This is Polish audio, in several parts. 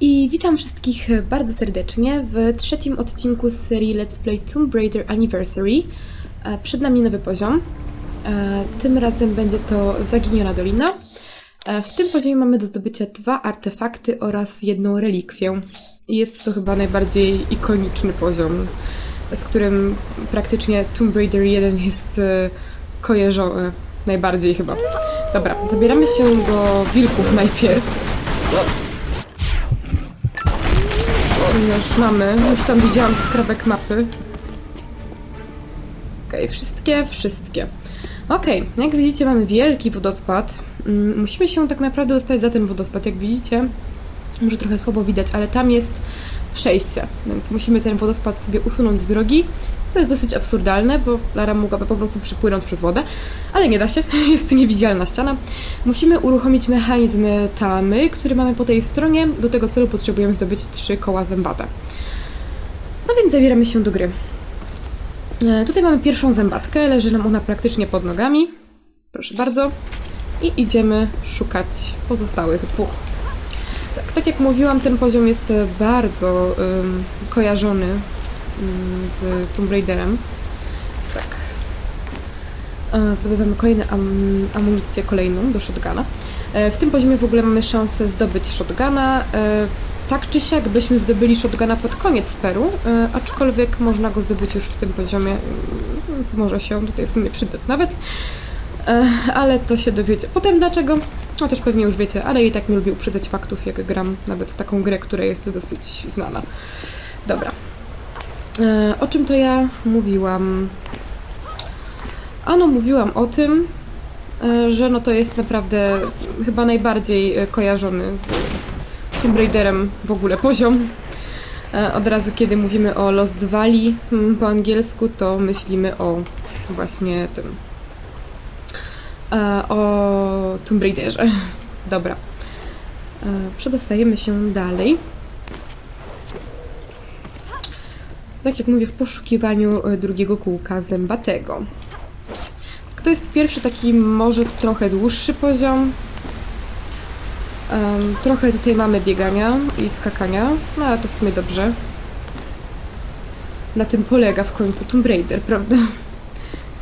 I witam wszystkich bardzo serdecznie w trzecim odcinku z serii Let's Play Tomb Raider Anniversary. E, Przed nami nowy poziom. E, Tym razem będzie to Zaginiona Dolina. E, W tym poziomie mamy do zdobycia dwa artefakty oraz jedną relikwię. Jest to chyba najbardziej ikoniczny poziom, z którym praktycznie Tomb Raider 1 jest kojarzony. Najbardziej chyba. Dobra, zabieramy się do wilków najpierw. Już mamy, już tam widziałam skrawek mapy. Okej, wszystkie, wszystkie. Okej, jak widzicie mamy wielki wodospad. Mm, Musimy się tak naprawdę dostać za ten wodospad. Jak widzicie, może trochę słabo widać, ale tam jest przejście, więc musimy ten wodospad sobie usunąć z drogi, co jest dosyć absurdalne, bo Lara mogłaby po prostu przypłynąć przez wodę, ale nie da się, jest niewidzialna ściana. Musimy uruchomić mechanizm tamy, który mamy po tej stronie. Do tego celu potrzebujemy zdobyć trzy koła zębate. No więc zabieramy się do gry. E, Tutaj mamy pierwszą zębatkę, leży nam ona praktycznie pod nogami. Proszę bardzo. I idziemy szukać pozostałych dwóch. Tak, jak mówiłam, ten poziom jest e, bardzo ym, kojarzony ym, z Tomb Raiderem. Tak. E, Zdobywamy kolejną am amunicję kolejną do shotguna. E, W tym poziomie w ogóle mamy szansę zdobyć shotguna. e, Tak czy siak byśmy zdobyli shotguna pod koniec Peru, e, aczkolwiek można go zdobyć już w tym poziomie. Mm, Może się tutaj w sumie przydać nawet. E, Ale to się dowiecie. Potem dlaczego? No też pewnie już wiecie, ale i tak nie lubię uprzedzać faktów, jak gram nawet w taką grę, która jest dosyć znana. Dobra. E, O czym to ja mówiłam? Ano, mówiłam o tym, e, że no to jest naprawdę chyba najbardziej e, kojarzony z Tomb Raiderem w ogóle poziom. E, Od razu, kiedy mówimy o Lost Valley mm, po angielsku, to myślimy o właśnie tym. E, O Tomb Raiderze. Dobra. E, Przedostajemy się dalej. Tak jak mówię, w poszukiwaniu e, drugiego kółka zębatego. To jest pierwszy taki może trochę dłuższy poziom. Trochę tutaj mamy biegania i skakania, no ale to w sumie dobrze. Na tym polega w końcu Tomb Raider, prawda?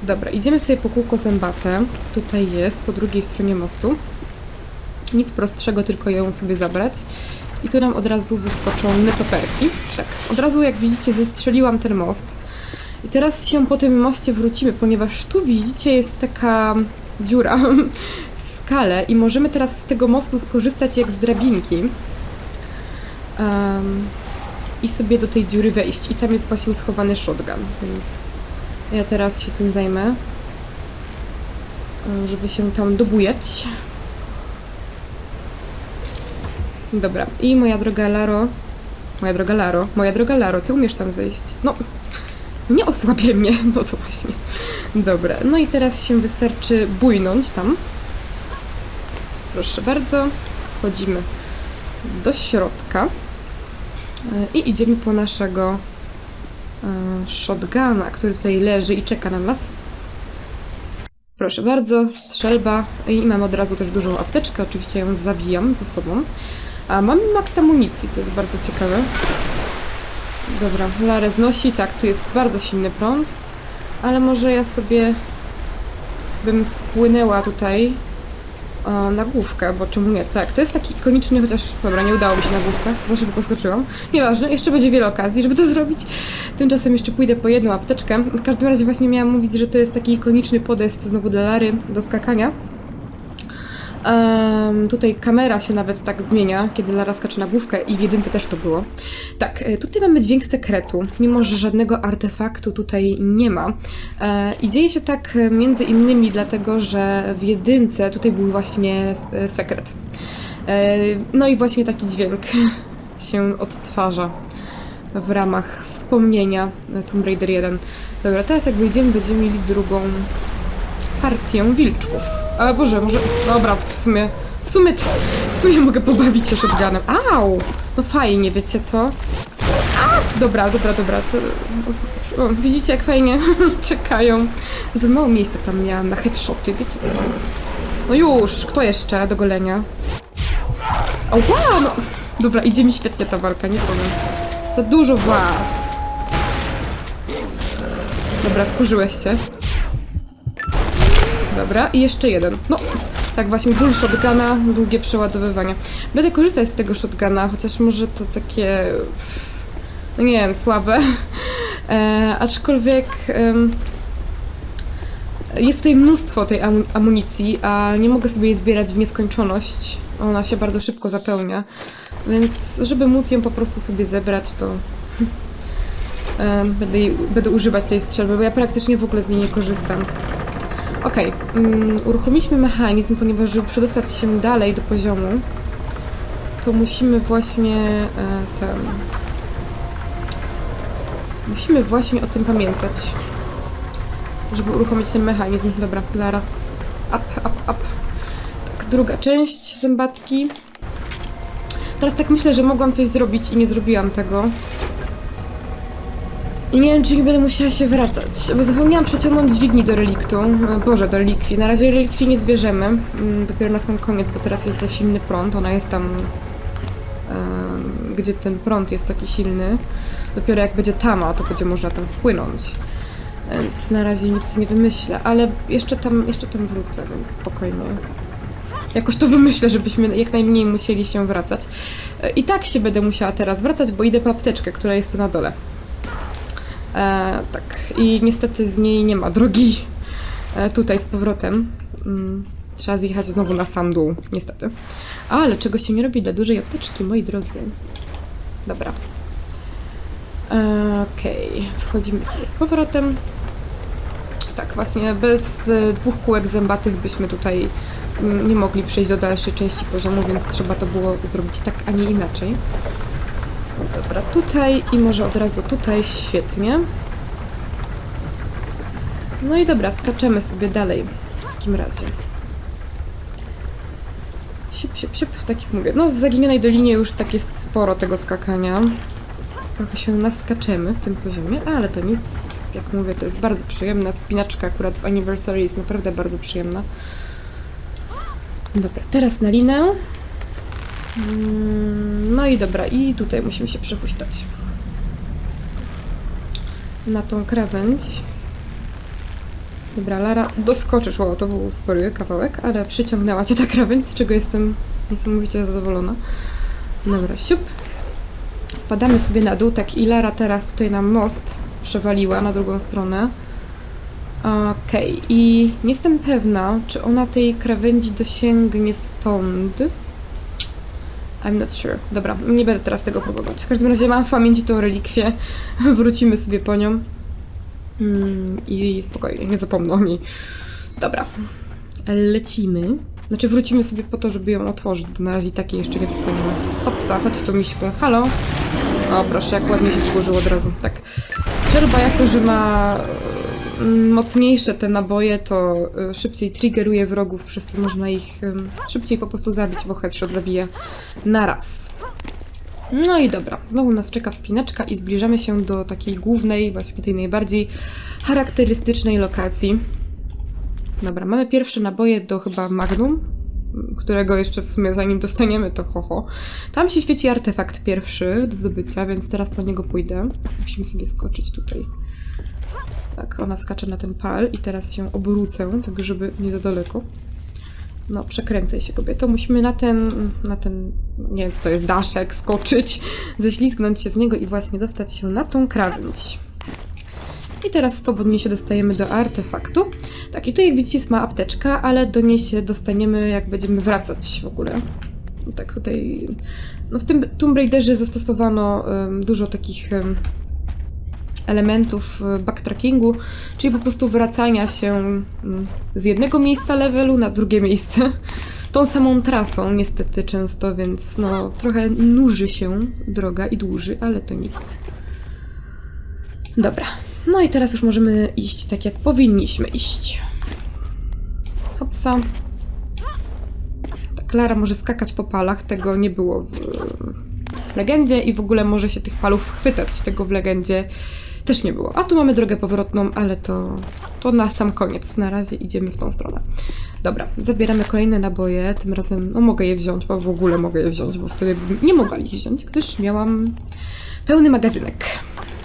Dobra, idziemy sobie po kółko zębate. Tutaj jest, po drugiej stronie mostu. Nic prostszego, tylko ją sobie zabrać. I tu nam od razu wyskoczą netoperki. Tak, od razu jak widzicie zestrzeliłam ten most. I teraz się po tym moście wrócimy, ponieważ tu widzicie jest taka dziura w skale i możemy teraz z tego mostu skorzystać jak z drabinki. Em, I sobie do tej dziury wejść. I tam jest właśnie schowany shotgun, więc ja teraz się tym zajmę. em, Żeby się tam dobujać. Dobra, i moja droga Laro. Moja droga Laro, moja droga Laro, ty umiesz tam zejść. No, nie osłabie mnie, no to właśnie. Dobra, no i teraz się wystarczy bujnąć tam. Proszę bardzo, wchodzimy do środka e, i idziemy po naszego shotguna, który tutaj leży i czeka na nas. Proszę bardzo, strzelba i mam od razu też dużą apteczkę, oczywiście ją zawijam ze sobą. A mamy max amunicji, co jest bardzo ciekawe. Dobra, Larę znosi. Tak, tu jest bardzo silny prąd. Ale może ja sobie bym spłynęła tutaj o, na główkę, bo czemu nie? Tak, to jest taki ikoniczny, chociaż dobra, nie udało mi się na główkę. Za szybko skoczyłam. Nieważne, jeszcze będzie wiele okazji, żeby to zrobić. Tymczasem jeszcze pójdę po jedną apteczkę. W każdym razie właśnie miałam mówić, że to jest taki ikoniczny podest znowu dla Lary do skakania. Em, tutaj kamera się nawet tak zmienia, kiedy Lara skacze na główkę i w jedynce też to było. Tak, e, tutaj mamy dźwięk sekretu, mimo że żadnego artefaktu tutaj nie ma. E, I dzieje się tak e, między innymi dlatego, że w jedynce tutaj był właśnie e, sekret. E, No i właśnie taki dźwięk się odtwarza w ramach wspomnienia Tomb Raider 1. Dobra, teraz jak wyjdziemy, będziemy mieli drugą partię wilczków. Ale Boże, może... Dobra, w sumie... W sumie... W sumie mogę pobawić się shotgunem. Au! No fajnie, wiecie co? A! Dobra, dobra, dobra. To... O, widzicie, jak fajnie czekają. Za mało miejsca tam miałam na headshoty, wiecie co? No już, kto jeszcze do golenia? Ała, no... Dobra, idzie mi świetnie ta walka, nie powiem. Za dużo was. Dobra, wkurzyłeś się. Dobra, i jeszcze jeden. No, tak właśnie, ból shotguna, długie przeładowywanie. Będę korzystać z tego shotguna, chociaż może to takie... No nie wiem, słabe. E, aczkolwiek... em, jest tutaj mnóstwo tej amu- amunicji, a nie mogę sobie jej zbierać w nieskończoność. Ona się bardzo szybko zapełnia. Więc żeby móc ją po prostu sobie zebrać, to będę, będę używać tej strzelby, bo ja praktycznie w ogóle z niej nie korzystam. Okej, mm, uruchomiliśmy mechanizm, ponieważ żeby przedostać się dalej do poziomu, to musimy właśnie e, ten... Musimy właśnie o tym pamiętać żeby uruchomić ten mechanizm. Dobra, Lara. Up, up, up. Tak, druga część zębatki. Teraz tak myślę, że mogłam coś zrobić i nie zrobiłam tego. I nie wiem, czy nie będę musiała się wracać, bo zapomniałam przeciągnąć dźwigni do reliktu. E, Boże, do relikwii. Na razie relikwii nie zbierzemy. Mm, Dopiero na sam koniec, bo teraz jest za silny prąd. Ona jest tam, gdzie ten prąd jest taki silny. Dopiero jak będzie tama, to będzie można tam wpłynąć. Więc na razie nic nie wymyślę, ale jeszcze tam, jeszcze tam wrócę, więc spokojnie. Jakoś to wymyślę, żebyśmy jak najmniej musieli się wracać. E, I tak się będę musiała teraz wracać, bo idę po apteczkę, która jest tu na dole. E, tak, i niestety z niej nie ma drogi e, tutaj z powrotem. Mm, trzeba zjechać znowu na sam dół, niestety. Ale czego się nie robi dla dużej apteczki, moi drodzy. Dobra. E, Okej, wchodzimy sobie z powrotem. Tak, właśnie bez e, dwóch kółek zębatych byśmy tutaj mm, nie mogli przejść do dalszej części poziomu, więc trzeba to było zrobić tak, a nie inaczej. Dobra, tutaj i może od razu tutaj, świetnie. No i dobra, skaczemy sobie dalej w takim razie. Siup, siup, siup, tak jak mówię. No w Zaginionej Dolinie już tak jest sporo tego skakania. Trochę się naskaczemy w tym poziomie, ale to nic. Jak mówię, to jest bardzo przyjemna. Wspinaczka akurat w Anniversary jest naprawdę bardzo przyjemna. Dobra, teraz na linę. Mm, No i dobra, i tutaj musimy się przepuścić. Na tą krawędź. Dobra, Lara, doskoczysz. Wow, to był spory kawałek, ale przyciągnęła cię ta krawędź, z czego jestem niesamowicie zadowolona. Dobra, siup. Spadamy sobie na dół, tak i Lara teraz tutaj nam most przewaliła na drugą stronę. Okej, i nie jestem pewna, czy ona tej krawędzi dosięgnie stąd. I'm not sure. Dobra, nie będę teraz tego próbować. W każdym razie mam w pamięci tą relikwię. Wrócimy sobie po nią. Mm, I spokojnie, nie zapomnę o niej. Dobra. Lecimy. Znaczy wrócimy sobie po to, żeby ją otworzyć, bo na razie takiej jeszcze nie dostaniemy. Hopsa, chodź tu miśku. Halo? O, proszę, jak ładnie się wkurzył od razu. Tak. Strzelba jako, że ma mocniejsze te naboje, to y, szybciej triggeruje wrogów, przez co można ich szybciej po prostu zabić, bo headshot zabija naraz. No i dobra, znowu nas czeka wspinaczka i zbliżamy się do takiej głównej, właśnie tej najbardziej charakterystycznej lokacji. Dobra, mamy pierwsze naboje do chyba Magnum, którego jeszcze w sumie zanim dostaniemy to hoho. Tam się świeci artefakt pierwszy do zdobycia, więc teraz po niego pójdę. Musimy sobie skoczyć tutaj. Tak, ona skacze na ten pal i teraz się obrócę, tak żeby nie za daleko. No, przekręcaj się kobieto. Musimy na ten, na ten, nie wiem co to jest, daszek skoczyć, ześlizgnąć się z niego i właśnie dostać się na tą krawędź. I teraz swobodnie się dostajemy do artefaktu. Tak, i tu jak widzicie jest ma apteczka, ale do niej się dostaniemy jak będziemy wracać w ogóle. No Tak tutaj... No w tym Tomb Raiderze zastosowano em, dużo takich em, elementów e, backtrackingu, czyli po prostu wracania się mm, z jednego miejsca levelu na drugie miejsce. Tą samą trasą niestety często, więc no trochę nuży się droga i dłuży, ale to nic. Dobra. No i teraz już możemy iść tak, jak powinniśmy iść. Hopsa. Tak, Klara może skakać po palach, tego nie było w legendzie i w ogóle może się tych palów chwytać, tego w legendzie też nie było. A tu mamy drogę powrotną, ale to, to na sam koniec. Na razie idziemy w tą stronę. Dobra, zabieramy kolejne naboje. Tym razem, no mogę je wziąć, bo w ogóle mogę je wziąć, bo wtedy nie mogła ich wziąć, gdyż miałam pełny magazynek.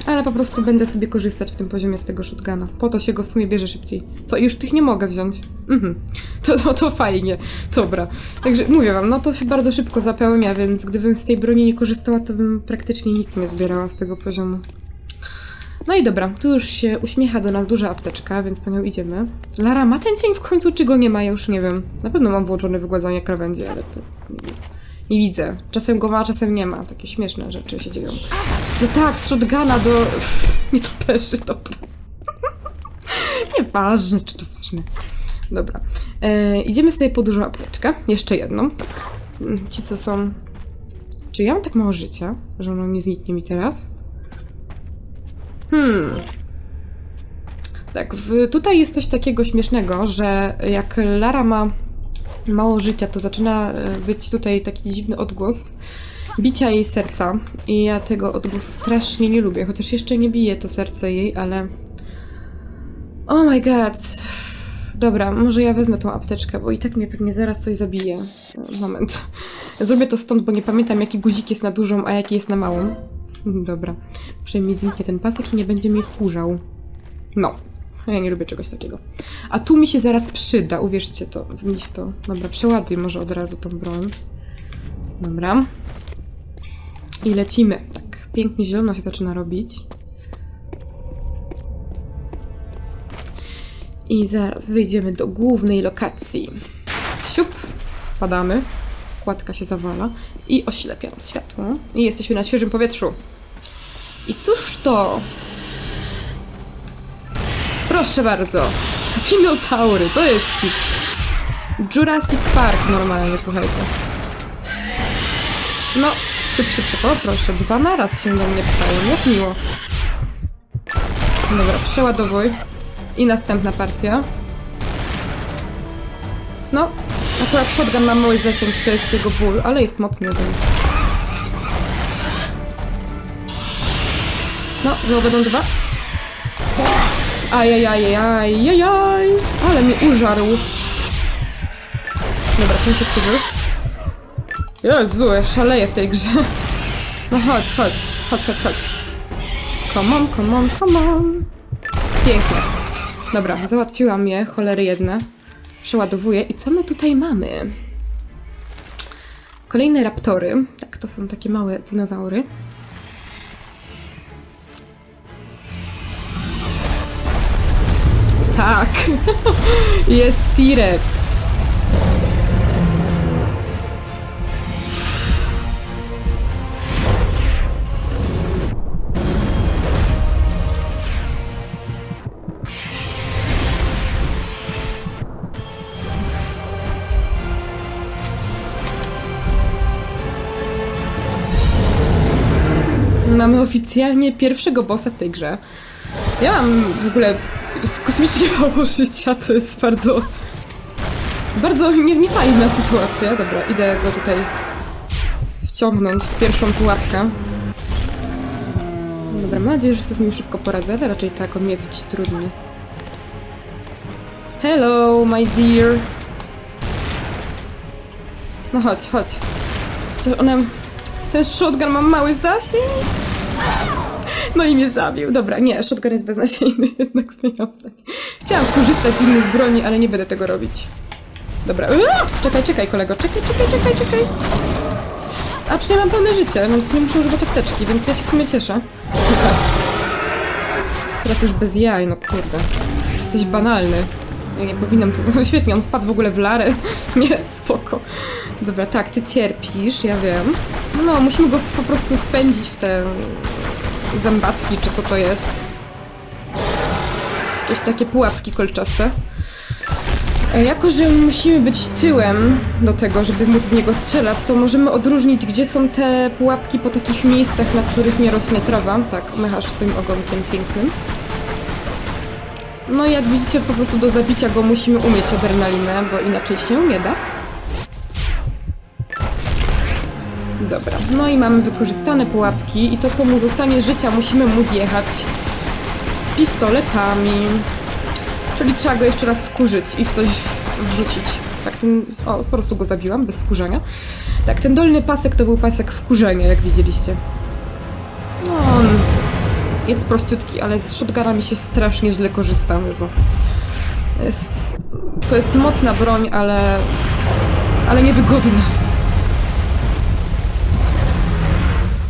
Ale po prostu będę sobie korzystać w tym poziomie z tego shotguna. Po to się go w sumie bierze szybciej. Co, już tych nie mogę wziąć? Mhm. To, to, to fajnie. Dobra. Także mówię wam, no to się bardzo szybko zapełnia, więc gdybym z tej broni nie korzystała, to bym praktycznie nic nie zbierała z tego poziomu. No i dobra, tu już się uśmiecha do nas duża apteczka, więc po nią idziemy. Lara ma ten cień w końcu, czy go nie ma? Ja już nie wiem. Na pewno mam włączone wygładzanie krawędzi, ale to nie, widzę. Czasem go ma, czasem nie ma. Takie śmieszne rzeczy się dzieją. No tak, z shotguna do... Nie to peszy, dobra. Nieważne, czy to ważne. Dobra. E, idziemy sobie po dużą apteczkę. Jeszcze jedną. Tak. Ci, co są... Czy ja mam tak mało życia, że ono nie zniknie mi teraz? Hmm. Tak, w, tutaj jest coś takiego śmiesznego, że jak Lara ma mało życia, to zaczyna e, być tutaj taki dziwny odgłos bicia jej serca. I ja tego odgłosu strasznie nie lubię, chociaż jeszcze nie bije to serce jej, ale. Oh my god. Dobra, może ja wezmę tą apteczkę, bo i tak mnie pewnie zaraz coś zabije. Moment. Zrobię to stąd, bo nie pamiętam, jaki guzik jest na dużą, a jaki jest na małą. Dobra. Przynajmniej zniknie ten pasek i nie będzie mnie wkurzał. No. Ja nie lubię czegoś takiego. A tu mi się zaraz przyda, uwierzcie to, mi w to. Dobra, przeładuj może od razu tą broń. Dobra. I lecimy. Tak, pięknie zielono się zaczyna robić. I zaraz wyjdziemy do głównej lokacji. Siup, wpadamy. Kładka się zawala i oślepia nas światło. I jesteśmy na świeżym powietrzu. I cóż to? Proszę bardzo. Dinozaury, to jest hit. Jurassic Park normalnie, słuchajcie. No, szyb, szyb, szyb. O, proszę, dwa naraz się do mnie pchają, jak miło. Dobra, przeładowuj. I następna partia. No, akurat shotgun ma mały zasięg, to jest jego ból, ale jest mocny, więc... No, znowu będą dwa. Ajajajajajajaj, ale mi użarł. Dobra, ten się wkurzył. Jezu, szaleję w tej grze. No chodź, chodź, chodź, chodź. Come on, come on, come on. Pięknie. Dobra, załatwiłam je, cholery jedne. Przeładowuję. I co my tutaj mamy? Kolejne raptory. Tak, to są takie małe dinozaury. Tak, jest T-Rex. Mamy oficjalnie pierwszego bossa w tej grze. Ja mam w ogóle z kosmicznie mało życia, co jest bardzo... Bardzo nie, niefajna sytuacja. Dobra, idę go tutaj wciągnąć w pierwszą pułapkę. Dobra, mam nadzieję, że sobie z nim szybko poradzę, ale raczej tak, on nie jest jakiś trudny. Hello, my dear. No chodź, chodź. To one... Ten shotgun ma mały zasięg. No i mnie zabił. Dobra, nie, shotgun jest beznadziejny, jednak zmieniam zdanie. Chciałam korzystać z innych broni, ale nie będę tego robić. Dobra. Czekaj, czekaj, kolego. Czekaj, czekaj, czekaj, czekaj. A przynajmniej mam pełne życie, więc nie muszę używać apteczki, więc ja się w sumie cieszę. Dobra. Teraz już bez jaj, no kurde. Jesteś banalny. Ja nie powinnam tu... Świetnie, on wpadł w ogóle w larę. nie, spoko. Dobra, tak, ty cierpisz, ja wiem. No, musimy go po prostu wpędzić w te zębatki, czy co to jest. Jakieś takie pułapki kolczaste. E, Jako, że musimy być tyłem do tego, żeby móc z niego strzelać, to możemy odróżnić, gdzie są te pułapki po takich miejscach, na których nie rośnie trawa. Tak, mechasz swoim ogonkiem pięknym. No i jak widzicie, po prostu do zabicia go musimy umieć adrenalinę, bo inaczej się nie da. Dobra, no i mamy wykorzystane pułapki i to, co mu zostanie życia, musimy mu zjechać pistoletami. Czyli trzeba go jeszcze raz wkurzyć i w coś wrzucić. Tak, ten... O, po prostu go zabiłam, bez wkurzenia. Tak, ten dolny pasek to był pasek wkurzenia, jak widzieliście. No, on jest prościutki, ale z shotguna mi się strasznie źle korzysta, Jezu. Jest... To jest mocna broń, ale... ale niewygodna.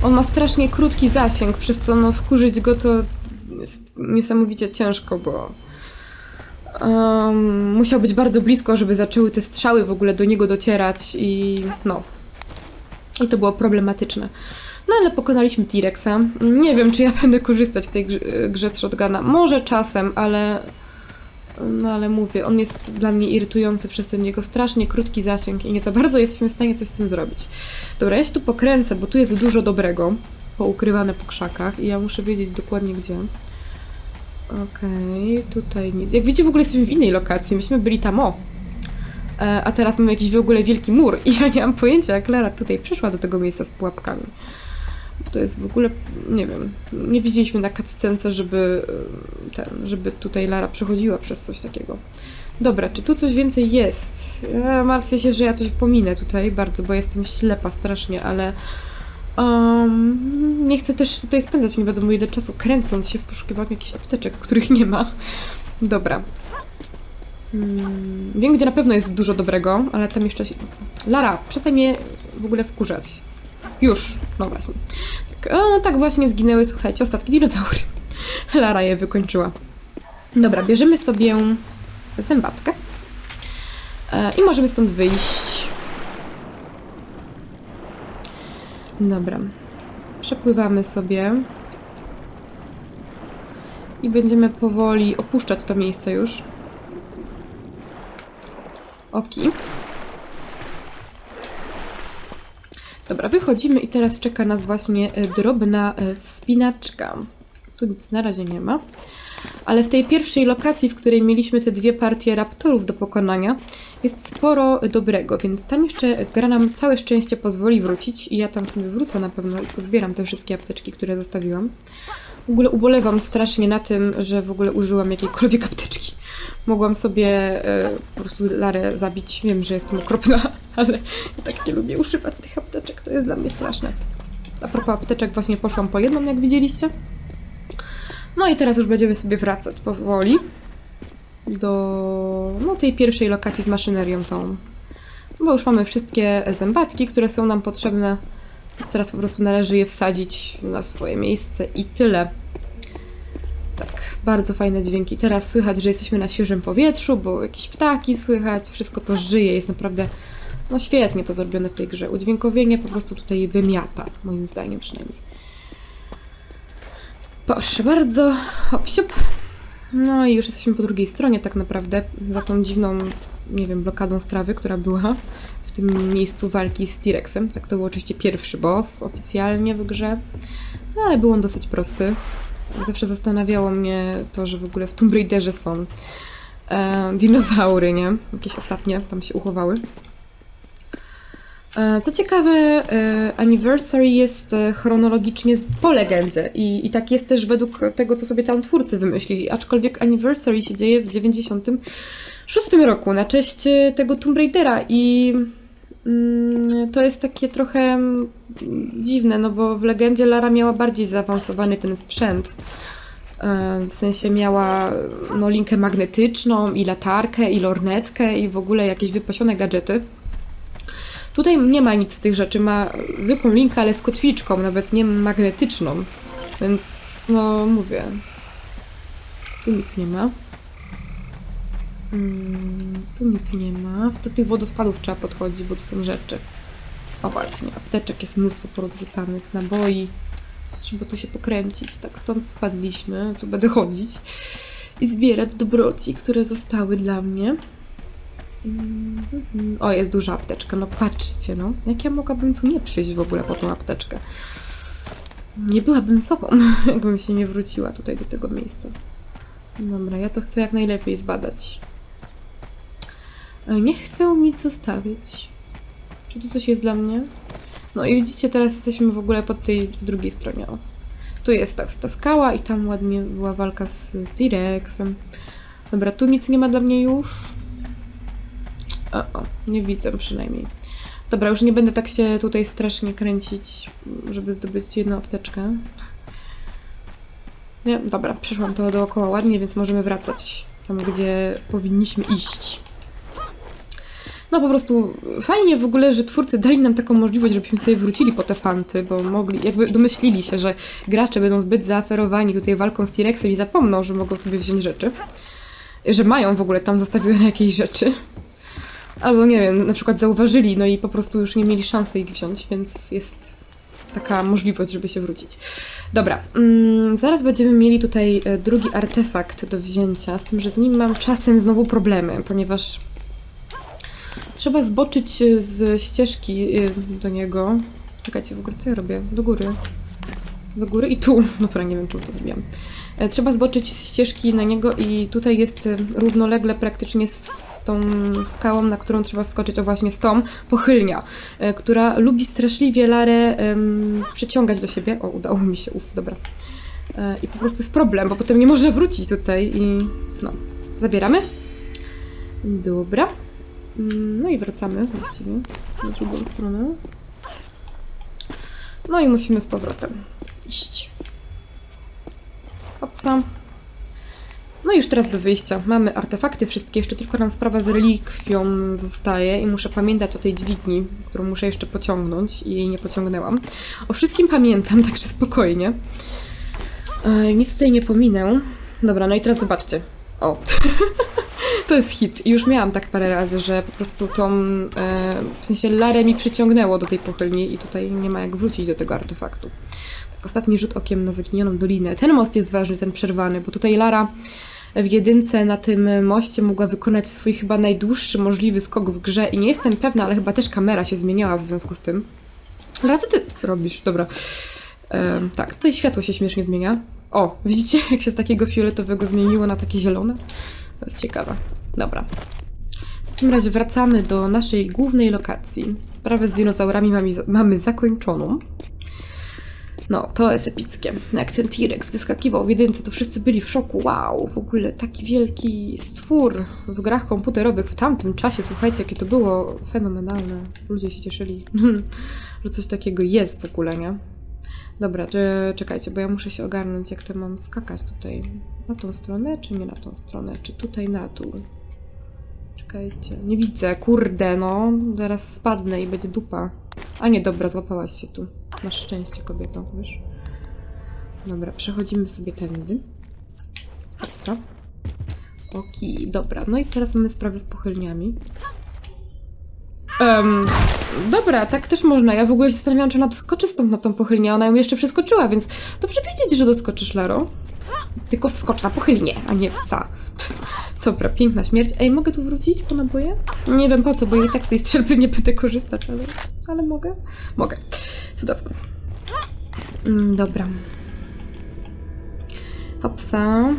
On ma strasznie krótki zasięg, przez co no wkurzyć go to jest niesamowicie ciężko, bo um, musiał być bardzo blisko, żeby zaczęły te strzały w ogóle do niego docierać i no. I to było problematyczne. No ale pokonaliśmy T-Rexa. Nie wiem, czy ja będę korzystać w tej grze, grze z shotguna. Może czasem, ale no ale mówię, on jest dla mnie irytujący przez ten jego strasznie krótki zasięg i nie za bardzo jesteśmy w stanie coś z tym zrobić. Dobra, ja się tu pokręcę, bo tu jest dużo dobrego poukrywane po krzakach i ja muszę wiedzieć dokładnie gdzie. Okej, tutaj nic. Jak widzicie, w ogóle jesteśmy w innej lokacji. Myśmy byli tam o. E, a teraz mamy jakiś w ogóle wielki mur i ja nie mam pojęcia, jak Lara tutaj przyszła do tego miejsca z pułapkami. To jest w ogóle, nie wiem, nie widzieliśmy na cutscence, żeby e, ten, żeby tutaj Lara przechodziła przez coś takiego. Dobra, czy tu coś więcej jest? Ja martwię się, że ja coś pominę tutaj bardzo, bo jestem ślepa strasznie, ale um, nie chcę też tutaj spędzać nie wiadomo ile czasu kręcąc się w poszukiwaniu jakichś apteczek, których nie ma. Dobra. Mm, wiem, gdzie na pewno jest dużo dobrego, ale tam jeszcze... Lara, przestań mnie w ogóle wkurzać. Już, no właśnie. Tak, o, tak właśnie zginęły, słuchajcie, ostatki dinozaury. Lara je wykończyła. Dobra, bierzemy sobie zębatkę. E, I możemy stąd wyjść. Dobra. Przepływamy sobie. I będziemy powoli opuszczać to miejsce już. Oki. Dobra, wychodzimy i teraz czeka nas właśnie e, drobna e, wspinaczka. Tu nic na razie nie ma. Ale w tej pierwszej lokacji, w której mieliśmy te dwie partie raptorów do pokonania, jest sporo dobrego, więc tam jeszcze gra nam całe szczęście pozwoli wrócić i ja tam sobie wrócę na pewno i pozbieram te wszystkie apteczki, które zostawiłam. W ogóle ubolewam strasznie na tym, że w ogóle użyłam jakiejkolwiek apteczki. Mogłam sobie e, po prostu Larę zabić. Wiem, że jestem okropna, ale ja tak nie lubię używać tych apteczek. To jest dla mnie straszne. A propos apteczek, właśnie poszłam po jedną, jak widzieliście. No i teraz już będziemy sobie wracać powoli do no, tej pierwszej lokacji z maszynerią całą. Bo już mamy wszystkie zębatki, które są nam potrzebne. Teraz po prostu należy je wsadzić na swoje miejsce i tyle. Tak, bardzo fajne dźwięki. Teraz słychać, że jesteśmy na świeżym powietrzu, bo jakieś ptaki słychać, wszystko to żyje, jest naprawdę no świetnie to zrobione w tej grze. Udźwiękowienie po prostu tutaj wymiata, moim zdaniem przynajmniej. Proszę bardzo, hop siup. No i już jesteśmy po drugiej stronie tak naprawdę, za tą dziwną, nie wiem, blokadą strawy, która była w tym miejscu walki z T-Rexem. Tak to był oczywiście pierwszy boss oficjalnie w grze, no ale był on dosyć prosty. Zawsze zastanawiało mnie to, że w ogóle w Tomb Raiderze są e, dinozaury, nie? Jakieś ostatnie tam się uchowały. E, Co ciekawe, e, Anniversary jest e, chronologicznie po legendzie i, i tak jest też według tego, co sobie tam twórcy wymyślili, aczkolwiek Anniversary się dzieje w 96 roku na cześć e, tego Tomb Raidera i to jest takie trochę mm, dziwne, no bo w legendzie Lara miała bardziej zaawansowany ten sprzęt. E, W sensie miała no, linkę magnetyczną i latarkę i lornetkę i w ogóle jakieś wypasione gadżety. Tutaj nie ma nic z tych rzeczy, ma zwykłą linkę, ale z kotwiczką, nawet nie magnetyczną. Więc no mówię. Tu nic nie ma. Mm, tu nic nie ma. Do tych wodospadów trzeba podchodzić, bo to są rzeczy. O właśnie, apteczek jest mnóstwo porozrzucanych, naboi. Trzeba tu się pokręcić. Tak, stąd spadliśmy. Tu będę chodzić i zbierać dobroci, które zostały dla mnie. Mhm. O, jest duża apteczka. No patrzcie, no. Jak ja mogłabym tu nie przyjść w ogóle po tą apteczkę? Nie byłabym sobą, jakbym się nie wróciła tutaj do tego miejsca. Dobra, ja to chcę jak najlepiej zbadać. E, Nie chcę nic zostawić. Czy tu coś jest dla mnie? No i widzicie, teraz jesteśmy w ogóle po tej drugiej stronie. O. Tu jest ta, ta skała i tam ładnie była walka z T-Rexem. Dobra, tu nic nie ma dla mnie już. O, o, nie widzę przynajmniej. Dobra, już nie będę tak się tutaj strasznie kręcić, żeby zdobyć jedną apteczkę. Nie, dobra, przeszłam to dookoła ładnie, więc możemy wracać tam, gdzie powinniśmy iść. No po prostu fajnie w ogóle, że twórcy dali nam taką możliwość, żebyśmy sobie wrócili po te fanty, bo mogli, jakby domyślili się, że gracze będą zbyt zaaferowani tutaj walką z T-Rexem i zapomną, że mogą sobie wziąć rzeczy. Że mają w ogóle tam zostawione jakieś rzeczy. Albo nie wiem, na przykład zauważyli, no i po prostu już nie mieli szansy ich wziąć, więc jest taka możliwość, żeby się wrócić. Dobra, mm, zaraz będziemy mieli tutaj e, drugi artefakt do wzięcia, z tym, że z nim mam czasem znowu problemy, ponieważ trzeba zboczyć e, z ścieżki e, do niego. Czekajcie, w ogóle co ja robię? Do góry. Do góry i tu. Dobra, nie wiem, czemu to zrobiłam. E, Trzeba zboczyć z ścieżki na niego i tutaj jest równolegle praktycznie z, z tą skałą, na którą trzeba wskoczyć, o właśnie z tą, pochylnia, która lubi straszliwie Larę em, przyciągać do siebie. O, udało mi się, uff, dobra. I po prostu jest problem, bo potem nie może wrócić tutaj i no, zabieramy. Dobra. Mm, No i wracamy właściwie na drugą stronę. No i musimy z powrotem iść. Hopsa. No i już teraz do wyjścia. Mamy artefakty wszystkie, jeszcze tylko nam sprawa z relikwią zostaje i muszę pamiętać o tej dźwigni, którą muszę jeszcze pociągnąć i jej nie pociągnęłam. O wszystkim pamiętam, także spokojnie. E, nic tutaj nie pominę. Dobra, no i teraz zobaczcie. O, to jest hit. I już miałam tak parę razy, że po prostu tą, e, w sensie Larę mi przyciągnęło do tej pochylni i tutaj nie ma jak wrócić do tego artefaktu. Tak, ostatni rzut okiem na zaginioną dolinę. Ten most jest ważny, ten przerwany, bo tutaj Lara w jedynce na tym moście mogła wykonać swój chyba najdłuższy możliwy skok w grze i nie jestem pewna, ale chyba też kamera się zmieniała w związku z tym. Co ty robisz? Dobra. Em, tak, tutaj światło się śmiesznie zmienia. O, widzicie, jak się z takiego fioletowego zmieniło na takie zielone? To jest ciekawe. Dobra. W takim razie wracamy do naszej głównej lokacji. Sprawę z dinozaurami mamy, mamy zakończoną. No, to jest epickie. Jak ten T-Rex wyskakiwał w jedynce, to wszyscy byli w szoku. Wow, w ogóle taki wielki stwór w grach komputerowych w tamtym czasie. Słuchajcie, jakie to było fenomenalne. Ludzie się cieszyli, że coś takiego jest w ogóle, nie? Dobra, cze- czekajcie, bo ja muszę się ogarnąć, jak to mam skakać tutaj. Na tą stronę, czy nie na tą stronę? Czy tutaj na dół? Czekajcie, nie widzę, kurde, no. Zaraz spadnę i będzie dupa. A nie, dobra, złapałaś się tu. Masz szczęście, kobieto, wiesz? Dobra, przechodzimy sobie tędy. Co? Oki, dobra. No i teraz mamy sprawę z pochylniami. Em, dobra, tak też można. Ja w ogóle się zastanawiałam, czy ona doskoczy stąd na tą pochylnię, ona ją jeszcze przeskoczyła, więc dobrze wiedzieć, że doskoczysz, Laro. Tylko wskocz na pochylnię, a nie psa. Dobra, piękna śmierć. Ej, mogę tu wrócić po naboje? Nie wiem po co, bo i tak z tej strzelby nie będę korzystać, ale, ale mogę? Mogę. Cudownie. Mm, dobra. Hopsa.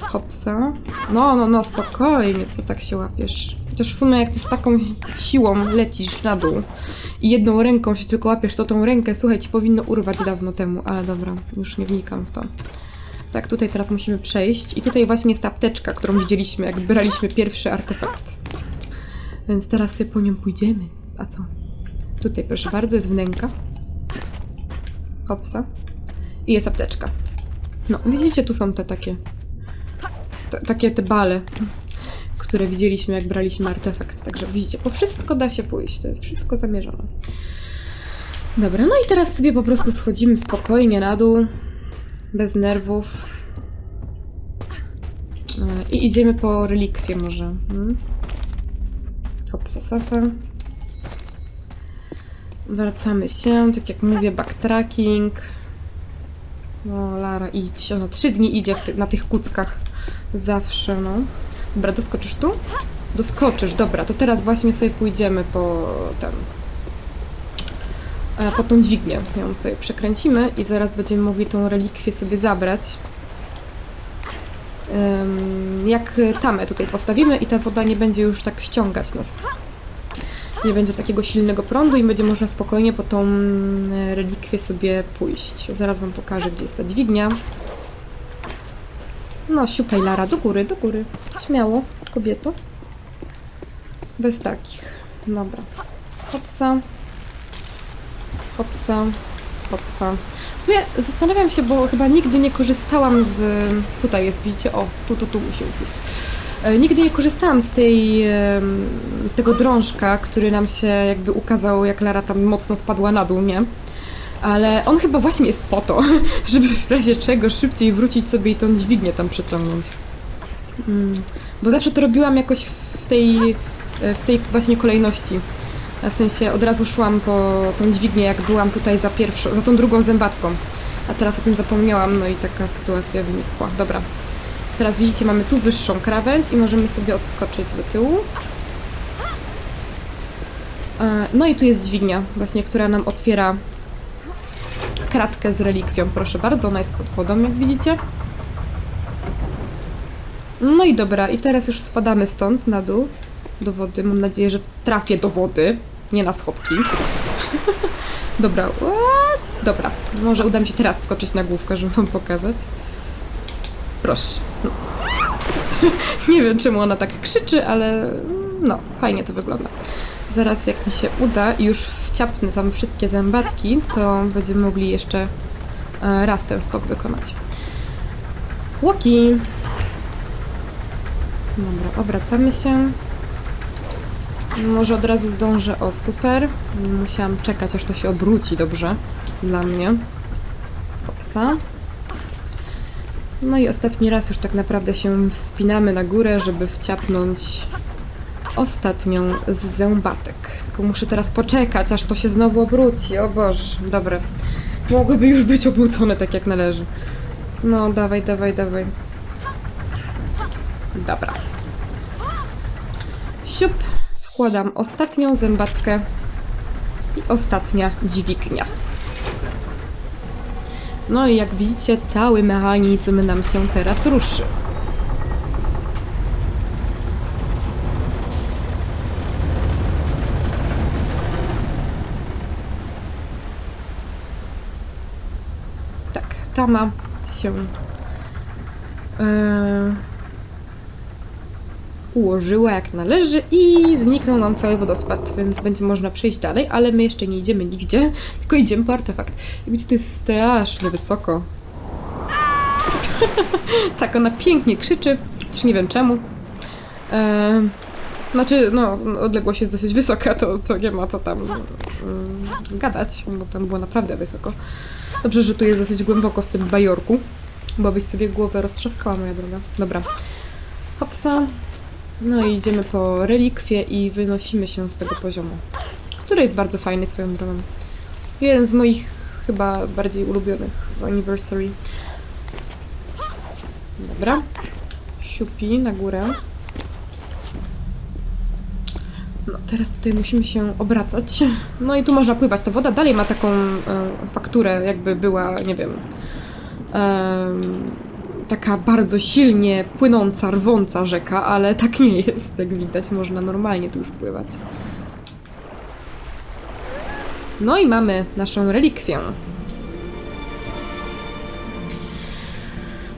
Hopsa. No, no, no, spokojnie, co tak się łapiesz. Chociaż w sumie jak ty z taką siłą lecisz na dół i jedną ręką się tylko łapiesz, to tą rękę, słuchaj, ci powinno urwać dawno temu, ale dobra, już nie wnikam w to. Tak, tutaj teraz musimy przejść i tutaj właśnie jest apteczka, którą widzieliśmy, jak braliśmy pierwszy artefakt. Więc teraz sobie po nią pójdziemy. A co? Tutaj, proszę bardzo, jest wnęka. Hopsa. I jest apteczka. No, widzicie, tu są te takie... Takie te bale, które widzieliśmy, jak braliśmy artefakt. Także widzicie, po wszystko da się pójść. To jest wszystko zamierzone. Dobra, no i teraz sobie po prostu schodzimy spokojnie na dół. Bez nerwów. E, I idziemy po relikwie może. Hmm? Hopsa sasa. Wracamy się, tak jak mówię, backtracking. No, Lara, idź. Ona trzy dni idzie ty- na tych kuckach. Zawsze, no. Dobra, doskoczysz tu? Doskoczysz, dobra. To teraz właśnie sobie pójdziemy po ten... e, Po tą dźwignię. Ją sobie przekręcimy i zaraz będziemy mogli tą relikwię sobie zabrać. Jak tamę tutaj postawimy i ta woda nie będzie już tak ściągać nas nie będzie takiego silnego prądu i będzie można spokojnie po tą e, relikwię sobie pójść. Zaraz Wam pokażę, gdzie jest ta dźwignia. No, siupaj Lara, do góry, do góry. Śmiało, kobieto. Bez takich. Dobra. Hopsa. Hopsa. Hopsa. W sumie zastanawiam się, bo chyba nigdy nie korzystałam z... Tutaj jest, widzicie? O, tu, tu, tu musi upić. E, Nigdy nie korzystałam z tej, z tego drążka, który nam się jakby ukazał, jak Lara tam mocno spadła na dół, nie? Ale on chyba właśnie jest po to, żeby w razie czego szybciej wrócić sobie i tą dźwignię tam przeciągnąć. Mm. Bo zawsze to robiłam jakoś w tej, w tej właśnie kolejności. W sensie od razu szłam po tą dźwignię, jak byłam tutaj za pierwszą, za tą drugą zębatką. A teraz o tym zapomniałam, no i taka sytuacja wynikła. Dobra. Teraz widzicie, mamy tu wyższą krawędź i możemy sobie odskoczyć do tyłu. E, No i tu jest dźwignia, właśnie, która nam otwiera kratkę z relikwią. Proszę bardzo, ona jest pod wodą, jak widzicie. No i dobra, i teraz już spadamy stąd na dół do wody. Mam nadzieję, że trafię do wody, nie na schodki. dobra, what? dobra. Może uda mi się teraz skoczyć na główkę, żeby wam pokazać. Proszę. Nie wiem, czemu ona tak krzyczy, ale no, fajnie to wygląda. Zaraz jak mi się uda i już wciapnę tam wszystkie zębatki, to będziemy mogli jeszcze e, raz ten skok wykonać. Łoki! Dobra, obracamy się. Może od razu zdążę. O, super. Musiałam czekać, aż to się obróci dobrze dla mnie. Hopsa. No i ostatni raz już tak naprawdę się wspinamy na górę, żeby wciapnąć ostatnią z zębatek. Tylko muszę teraz poczekać, aż to się znowu obróci. O Boże, dobra. Mogłyby już być obrócone tak jak należy. No, dawaj, dawaj, dawaj. Dobra. Siup. Wkładam ostatnią zębatkę i ostatnia dźwignia. No i jak widzicie, cały mechanizm nam się teraz ruszy. Tak, tama się e, ułożyła jak należy i zniknął nam cały wodospad, więc będzie można przejść dalej, ale my jeszcze nie idziemy nigdzie, tylko idziemy po artefakt. Jak widzicie, to jest strasznie wysoko. tak, ona pięknie krzyczy, też nie wiem czemu. Znaczy, no, odległość jest dosyć wysoka, to co nie ma co tam mm, gadać, bo tam było naprawdę wysoko. Dobrze, że tu jest dosyć głęboko w tym bajorku, bo byś sobie głowę roztrzaskała, moja droga. Dobra. Hopsa. No i idziemy po relikwie i wynosimy się z tego poziomu, który jest bardzo fajny swoją drogą. Jeden z moich chyba bardziej ulubionych w Anniversary. Dobra. Siupi na górę. No, teraz tutaj musimy się obracać. No i tu można pływać. Ta woda dalej ma taką e, fakturę, jakby była, nie wiem, em, taka bardzo silnie płynąca, rwąca rzeka, ale tak nie jest, jak widać. Można normalnie tu już pływać. No i mamy naszą relikwię.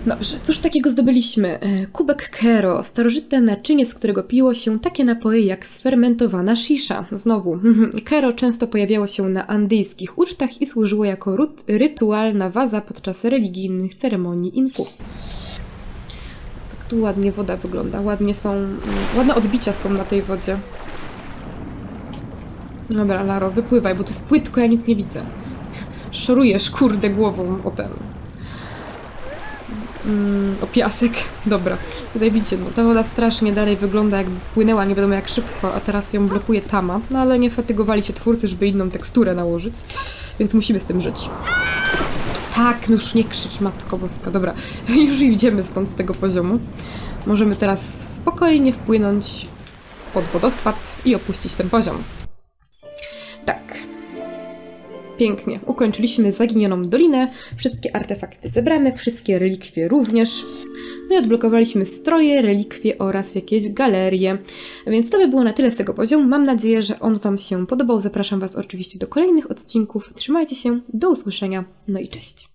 Dobrze, cóż takiego zdobyliśmy? E, Kubek Kero, starożytne naczynie, z którego piło się takie napoje jak sfermentowana shisha. Znowu, Kero często pojawiało się na andyjskich ucztach i służyło jako rytualna waza podczas religijnych ceremonii Inków. Tak tu ładnie woda wygląda, ładnie są, mm, ładne odbicia są na tej wodzie. Dobra, Laro, wypływaj, bo to jest płytko, ja nic nie widzę. Szorujesz, kurde, głową o ten, Mm, o piasek. Dobra. Tutaj widzicie, no, ta woda strasznie dalej wygląda jakby płynęła nie wiadomo jak szybko, a teraz ją blokuje tama. No ale nie fatygowali się twórcy, żeby inną teksturę nałożyć, więc musimy z tym żyć. Tak, no już nie krzycz, matko boska. Dobra, już idziemy stąd z tego poziomu. Możemy teraz spokojnie wpłynąć pod wodospad i opuścić ten poziom. Pięknie. Ukończyliśmy zaginioną dolinę, wszystkie artefakty zebrane, wszystkie relikwie również. No i odblokowaliśmy stroje, relikwie oraz jakieś galerie. Więc to by było na tyle z tego poziomu. Mam nadzieję, że on Wam się podobał. Zapraszam Was oczywiście do kolejnych odcinków. Trzymajcie się, do usłyszenia, no i cześć.